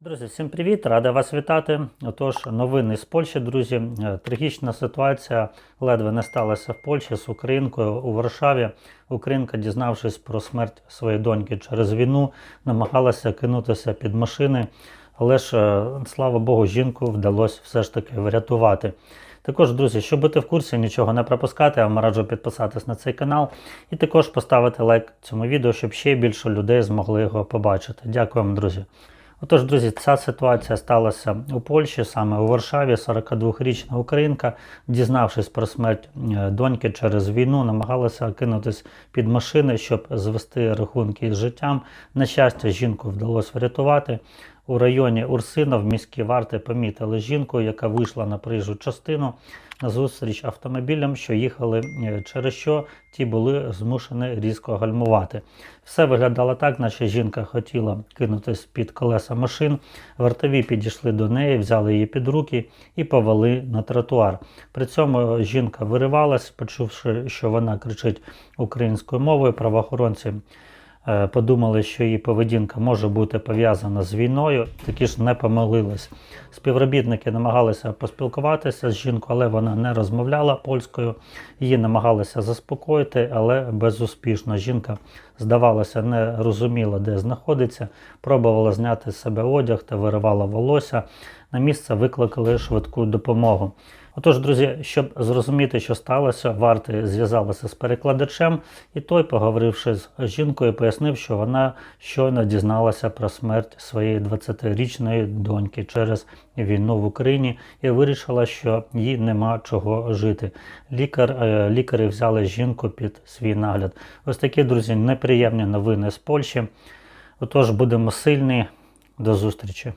Друзі, всім привіт! Рада вас вітати. Отож, новини з Польщі, друзі. Е, Трагічна ситуація ледве не сталася в Польщі з українкою у Варшаві. Українка, дізнавшись про смерть своєї доньки через війну, намагалася кинутися під машини, але ж, е, слава Богу, жінку вдалося все ж таки врятувати. Також, друзі, щоб бути в курсі, нічого не пропускати, я вам раджу підписатись на цей канал і також поставити лайк цьому відео, щоб ще більше людей змогли його побачити. Дякую вам, друзі. Отож, друзі, ця ситуація сталася у Польщі, саме у Варшаві. 42-річна українка, дізнавшись про смерть е, доньки через війну, намагалася кинутись під машини, щоб звести рахунки із життям. На щастя, жінку вдалося врятувати. У районі Урсина в міській варти помітили жінку, яка вийшла на проїжджу частину зустріч автомобілям, що їхали, е, через що ті були змушені різко гальмувати. Все виглядало так, наче жінка хотіла кинутись під колеса машин. Вартові підійшли до неї, взяли її під руки і повели на тротуар. При цьому жінка виривалась, почувши, що вона кричить українською мовою. Правоохоронці подумали, що її поведінка може бути пов'язана з війною, такі ж не помилились. Співробітники намагалися поспілкуватися з жінкою, але вона не розмовляла польською. Її намагалися заспокоїти, але безуспішно. Жінка, здавалося, не розуміла, де знаходиться, пробувала зняти з себе одяг та виривала волосся. На місце викликали швидку допомогу. Отож, друзі, щоб зрозуміти, що сталося, варти зв'язалися з перекладачем, і той, поговоривши з жінкою, пояснив, що вона щойно дізналася про смерть своєї 20-річної доньки через війну в Україні і вирішила, що їй нема чого жити. Лікар, е, лікарі взяли жінку під свій нагляд. Ось такі, друзі, неприємні новини з Польщі. Отож, будемо сильні. До зустрічі.